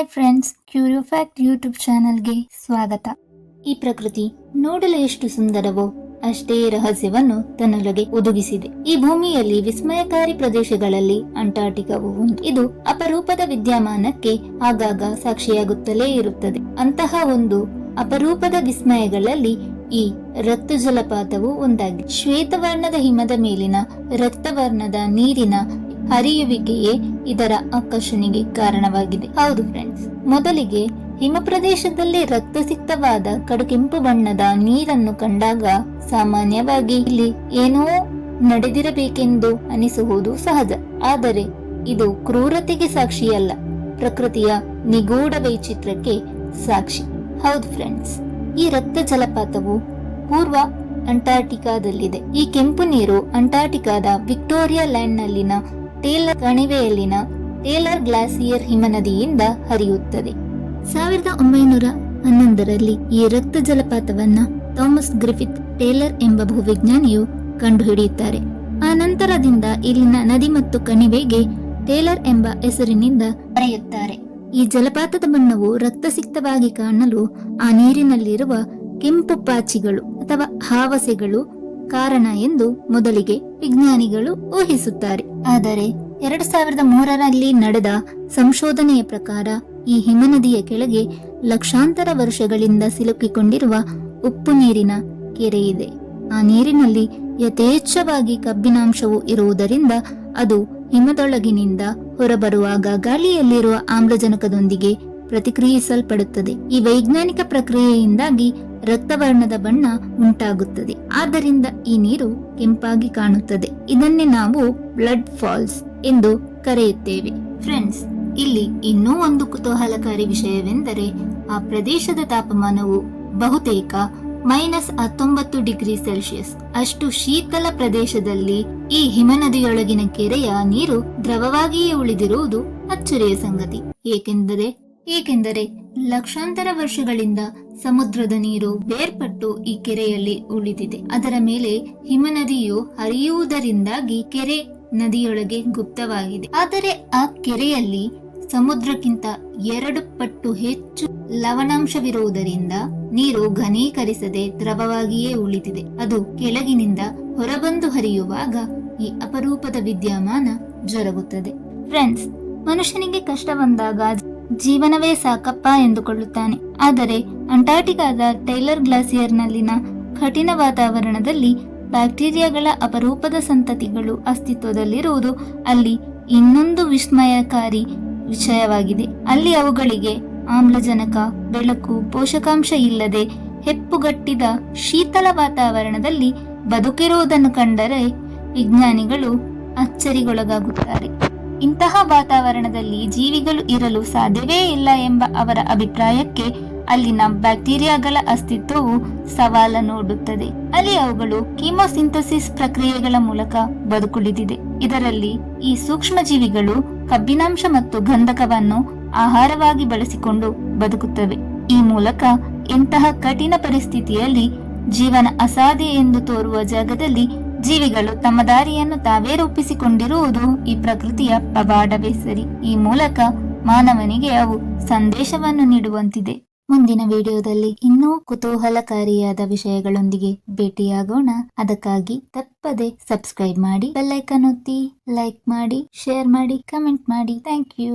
Hi friends curio fact YouTube ಚಾನೆಲ್ಗೆ ಸ್ವಾಗತ. ಈ ಪ್ರಕೃತಿ ನೋಡಲು ಎಷ್ಟು ಸುಂದರವೋ ಅಷ್ಟೇ ರಹಸ್ಯವನ್ನು ತನ್ನೊಳಗೆ ಒದಗಿಸಿದೆ. ಈ ಭೂಮಿಯಲ್ಲಿ ವಿಸ್ಮಯಕಾರಿ ಪ್ರದೇಶಗಳಲ್ಲಿ ಅಂಟಾರ್ಟಿಕಾವು ಒಂದು ಇದು ಅಪರೂಪದ ವಿದ್ಯಮಾನಕ್ಕೆ ಆಗಾಗ ಸಾಕ್ಷಿಯಾಗುತ್ತಲೇ ಇರುತ್ತದೆ. ಅಂತಹ ಒಂದು ಅಪರೂಪದ ವಿಸ್ಮಯಗಳಲ್ಲಿ ಈ ರಕ್ತ ಜಲಪಾತವು ಒಂದಾಗಿದೆ. ಶ್ವೇತವರ್ಣದ ಹಿಮದ ಮೇಲಿನ ರಕ್ತವರ್ಣದ ನೀರಿನ ಹರಿಯುವಿಕೆಯೇ ಇದರ ಆಕರ್ಷಣೆಗೆ ಕಾರಣವಾಗಿದೆ. ಹೌದು ಫ್ರೆಂಡ್ಸ್ ಮೊದಲಿಗೆ ಹಿಮ ಪ್ರದೇಶದಲ್ಲಿ ರಕ್ತಸಿಕ್ತವಾದ ಕಡುಕೆಂಪು ಬಣ್ಣದ ನೀರನ್ನು ಕಂಡಾಗ ಸಾಮಾನ್ಯವಾಗಿ ಇಲ್ಲಿ ಏನೋ ನಡೆದಿರಬೇಕೆಂದು ಅನಿಸುವುದು ಸಹಜ. ಆದರೆ ಇದು ಕ್ರೂರತೆಗೆ ಸಾಕ್ಷಿಯಲ್ಲ. ಪ್ರಕೃತಿಯ ನಿಗೂಢ ವೈಚಿತ್ರಕ್ಕೆ ಸಾಕ್ಷಿ. ಹೌದು ಫ್ರೆಂಡ್ಸ್ ಈ ರಕ್ತ ಜಲಪಾತವು ಪೂರ್ವ ಅಂಟಾರ್ಟಿಕಾದಲ್ಲಿದೆ. ಈ ಕೆಂಪು ನೀರು ಅಂಟಾರ್ಟಿಕಾದ ವಿಕ್ಟೋರಿಯಾ ಲ್ಯಾಂಡ್ನಲ್ಲಿನ ಟೇಲರ್ ಕಣಿವೆಯಲ್ಲಿನ ಟೇಲರ್ ಗ್ಲಾಸಿಯರ್ ಹಿಮನದಿಯಿಂದ ಹರಿಯುತ್ತದೆ. ಸಾವಿರದ ಒಂಬೈನೂರ ಹನ್ನೊಂದರಲ್ಲಿ ಈ ರಕ್ತ ಜಲಪಾತವನ್ನ ಥಾಮಸ್ ಗ್ರಿಫಿತ್ ಟೇಲರ್ ಎಂಬ ಭೂವಿಜ್ಞಾನಿಯು ಕಂಡುಹಿಡಿಯುತ್ತಾರೆ. ಆ ನಂತರದಿಂದ ಇಲ್ಲಿನ ನದಿ ಮತ್ತು ಕಣಿವೆಗೆ ಟೇಲರ್ ಎಂಬ ಹೆಸರಿನಿಂದ ಕರೆಯುತ್ತಾರೆ ಈ ಜಲಪಾತದ ಬಣ್ಣವು ರಕ್ತಸಿಕ್ತವಾಗಿ ಕಾಣಲು ಆ ನೀರಿನಲ್ಲಿರುವ ಕೆಂಪು ಪಾಚಿಗಳು ಅಥವಾ ಹಾವಸೆಗಳು ಕಾರಣ ಎಂದು ಮೊದಲಿಗೆ ವಿಜ್ಞಾನಿಗಳು ಊಹಿಸುತ್ತಾರೆ. ಆದರೆ ಎರಡು ಸಾವಿರದ ಮೂರರಲ್ಲಿ ನಡೆದ ಸಂಶೋಧನೆಯ ಪ್ರಕಾರ ಈ ಹಿಮನದಿಯ ಕೆಳಗೆ ಲಕ್ಷಾಂತರ ವರ್ಷಗಳಿಂದ ಸಿಲುಕಿಕೊಂಡಿರುವ ಉಪ್ಪು ನೀರಿನ ಕೆರೆಯಿದೆ ಆ ನೀರಿನಲ್ಲಿ ಯಥೇಚ್ಛವಾಗಿ ಕಬ್ಬಿನಾಂಶವು ಇರುವುದರಿಂದ ಅದು ಹಿಮದೊಳಗಿನಿಂದ ಹೊರಬರುವಾಗ ಗಾಳಿಯಲ್ಲಿರುವ ಆಮ್ಲಜನಕದೊಂದಿಗೆ ಪ್ರತಿಕ್ರಿಯಿಸಲ್ಪಡುತ್ತದೆ. ಈ ವೈಜ್ಞಾನಿಕ ಪ್ರಕ್ರಿಯೆಯಿಂದಾಗಿ ರಕ್ತವರ್ಣದ ಬಣ್ಣ ಉಂಟಾಗುತ್ತದೆ. ಆದ್ದರಿಂದ ಈ ನೀರು ಕೆಂಪಾಗಿ ಕಾಣುತ್ತದೆ. ಇದನ್ನೇ ನಾವು ಬ್ಲಡ್ ಫಾಲ್ಸ್ ಎಂದು ಕರೆಯುತ್ತೇವೆ. ಫ್ರೆಂಡ್ಸ್, ಇಲ್ಲಿ ಇನ್ನೂ ಒಂದು ಕುತೂಹಲಕಾರಿ ವಿಷಯವೆಂದರೆ, ಆ ಪ್ರದೇಶದ ತಾಪಮಾನವು ಬಹುತೇಕ ಮೈನಸ್ ಹತ್ತೊಂಬತ್ತು ಡಿಗ್ರಿ ಸೆಲ್ಸಿಯಸ್. ಅಷ್ಟು ಶೀತಲ ಪ್ರದೇಶದಲ್ಲಿ ಈ ಹಿಮನದಿಯೊಳಗಿನ ಕೆರೆಯ ನೀರು ದ್ರವವಾಗಿಯೇ ಉಳಿದಿರುವುದು ಅಚ್ಚರಿಯ ಸಂಗತಿ. ಏಕೆಂದರೆ ಏಕೆಂದರೆ ಲಕ್ಷಾಂತರ ವರ್ಷಗಳಿಂದ ಸಮುದ್ರದ ನೀರು ಬೇರ್ಪಟ್ಟು ಈ ಕೆರೆಯಲ್ಲಿ ಉಳಿದಿದೆ. ಅದರ ಮೇಲೆ ಹಿಮನದಿಯು ಹರಿಯುವುದರಿಂದಾಗಿ ಕೆರೆ ನದಿಯೊಳಗೆ ಗುಪ್ತವಾಗಿದೆ. ಆದರೆ ಆ ಕೆರೆಯಲ್ಲಿ ಸಮುದ್ರಕ್ಕಿಂತ ಎರಡು ಪಟ್ಟು ಹೆಚ್ಚು ಲವಣಾಂಶವಿರುವುದರಿಂದ ನೀರು ಘನೀಕರಿಸದೆ ದ್ರವವಾಗಿಯೇ ಉಳಿದಿದೆ. ಅದು ಕೆಳಗಿನಿಂದ ಹೊರಬಂದು ಹರಿಯುವಾಗ ಈ ಅಪರೂಪದ ವಿದ್ಯಮಾನ ಜರುಗುತ್ತದೆ ಫ್ರೆಂಡ್ಸ್, ಮನುಷ್ಯನಿಗೆ ಕಷ್ಟ ಬಂದಾಗ ಜೀವನವೇ ಸಾಕಪ್ಪ ಎಂದುಕೊಳ್ಳುತ್ತಾನೆ. ಆದರೆ ಅಂಟಾರ್ಟಿಕಾದ ಟೈಲರ್ ಗ್ಲಾಸಿಯರ್ನಲ್ಲಿನ ಕಠಿಣ ವಾತಾವರಣದಲ್ಲಿ ಬ್ಯಾಕ್ಟೀರಿಯಾಗಳ ಅಪರೂಪದ ಸಂತತಿಗಳು ಅಸ್ತಿತ್ವದಲ್ಲಿರುವುದು ಅಲ್ಲಿ ಇನ್ನೊಂದು ವಿಸ್ಮಯಕಾರಿ ವಿಷಯವಾಗಿದೆ. ಅಲ್ಲಿ ಅವುಗಳಿಗೆ ಆಮ್ಲಜನಕ, ಬೆಳಕು, ಪೋಷಕಾಂಶ ಇಲ್ಲದೆ ಹೆಪ್ಪುಗಟ್ಟಿದ ಶೀತಲ ವಾತಾವರಣದಲ್ಲಿ ಬದುಕಿರುವುದನ್ನು ಕಂಡರೆ ವಿಜ್ಞಾನಿಗಳು ಅಚ್ಚರಿಗೊಳಗಾಗುತ್ತಾರೆ. ಇಂತಹ ವಾತಾವರಣದಲ್ಲಿ ಜೀವಿಗಳು ಇರಲು ಸಾಧ್ಯವೇ ಇಲ್ಲ ಎಂಬ ಅವರ ಅಭಿಪ್ರಾಯಕ್ಕೆ ಅಲ್ಲಿನ ಬ್ಯಾಕ್ಟೀರಿಯಾಗಳ ಅಸ್ತಿತ್ವವು ಸವಾಲನ್ನು ನೋಡುತ್ತದೆ. ಅಲ್ಲಿ ಅವುಗಳು ಕೀಮೋಸಿಂಥಸಿಸ್ ಪ್ರಕ್ರಿಯೆಗಳ ಮೂಲಕ ಬದುಕುಳಿದಿದೆ. ಇದರಲ್ಲಿ ಈ ಸೂಕ್ಷ್ಮ ಜೀವಿಗಳು ಕಬ್ಬಿನಾಂಶ ಮತ್ತು ಗಂಧಕವನ್ನು ಆಹಾರವಾಗಿ ಬಳಸಿಕೊಂಡು ಬದುಕುತ್ತವೆ. ಈ ಮೂಲಕ ಇಂತಹ ಕಠಿಣ ಪರಿಸ್ಥಿತಿಯಲ್ಲಿ ಜೀವನ ಅಸಾಧ್ಯ ಎಂದು ತೋರುವ ಜಾಗದಲ್ಲಿ ಜೀವಿಗಳು ತಮ್ಮ ದಾರಿಯನ್ನು ತಾವೇ ರೂಪಿಸಿಕೊಂಡಿರುವುದು ಈ ಪ್ರಕೃತಿಯ ಪವಾಡವೇ ಸರಿ. ಈ ಮೂಲಕ ಮಾನವನಿಗೆ ಅವು ಸಂದೇಶವನ್ನು ನೀಡುವಂತಿದೆ. ಮುಂದಿನ ವಿಡಿಯೋದಲ್ಲಿ ಇನ್ನೂ ಕುತೂಹಲಕಾರಿಯಾದ ವಿಷಯಗಳೊಂದಿಗೆ ಭೇಟಿಯಾಗೋಣ. ಅದಕ್ಕಾಗಿ ತಪ್ಪದೆ ಸಬ್ಸ್ಕ್ರೈಬ್ ಮಾಡಿ ಬೆಲ್ಲೈಕನ್ ಒತ್ತಿ, ಲೈಕ್ ಮಾಡಿ, ಶೇರ್ ಮಾಡಿ, ಕಮೆಂಟ್ ಮಾಡಿ. Thank you.